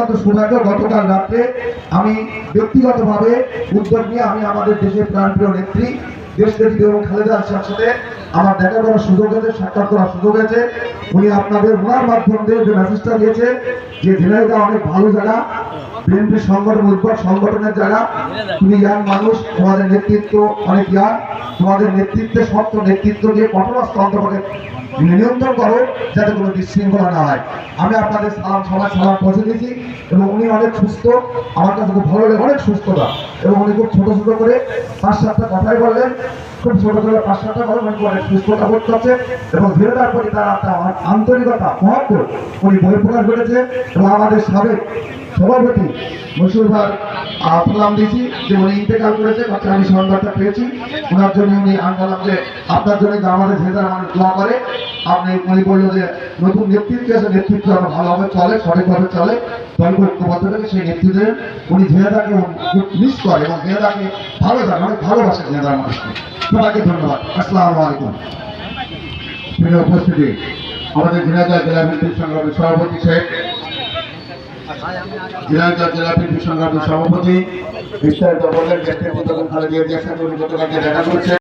অত্যন্ত সৌভাগ্য গতকাল রাত্রে আমি ব্যক্তিগতভাবে উদ্যোগ নিয়ে আমি আমাদের দেশের প্রাণপ্রিয় নেত্রী দেশ এবং খালেদা আসার সাথে আমার দেখা করার সুযোগ হয়েছে, সাক্ষাৎ করার সুযোগ হয়েছে। উনি আপনাদের ওনার মাধ্যম দিয়ে যে মেসেজটা দিয়েছে যে ঝিনাইদা অনেক ভালো জায়গা বিএনপি সংগঠন উদ্ভব সংগঠনের যারা তুমি ইয়াং মানুষ, তোমাদের নেতৃত্ব অনেক ইয়াং, তোমাদের নেতৃত্বে শক্ত নেতৃত্ব দিয়ে কঠোরস্থ অন্তর্গত নিয়ন্ত্রণ করো যাতে কোনো বিশৃঙ্খলা না হয়। আমি আপনাদের সালাম সবার সালাম পৌঁছে দিয়েছি এবং উনি অনেক সুস্থ, আমার কাছে খুব ভালো লাগে, অনেক সুস্থতা। এবং উনি খুব ছোটো ছোটো করে পাঁচ সাতটা কথাই বললেন, খুব ছোট ছোট পাঁচ সাতটা কথা উনি অনেক সুস্থতা বোধ করছে এবং ধীরতার প্রতি তার আন্তরিকতা, মহত্ব উনি বই প্রকাশ করেছে এবং আমাদের সাবেক সভাপতি মশুরভার সালাম দিয়েছি যে উনি ইন্তেকাল করেছে, বাচ্চা আমি সংবাদটা পেয়েছি। ওনার জন্য উনি আমি বললাম যে আপনার জন্য আমাদের ভেতর মানুষ দোয়া করে। আপনি, উনি বলল যে নতুন নেতৃত্ব আছে, নেতৃত্ব আরও ভালোভাবে চলে, সঠিকভাবে চলে। ঐক্যবদ্ধ সেই নেতৃত্বে উনি ঝেঁদাকে মিস করে এবং ঝেঁদাকে ভালো জানে অনেক ভালোবাসে ঝেঁদার মানুষকে সবাইকে ধন্যবাদ। আসসালামু আলাইকুম। উপস্থিতি, আমাদের ঝিনাইদহ জেলা বিএনপি সংগ্রামের সভাপতি শেখ ঝিনাইদহ জেলা বিএনপি সংগ্রামের সভাপতি বিস্তারিত বলেন যে খালেদিয়া দেখা করেছে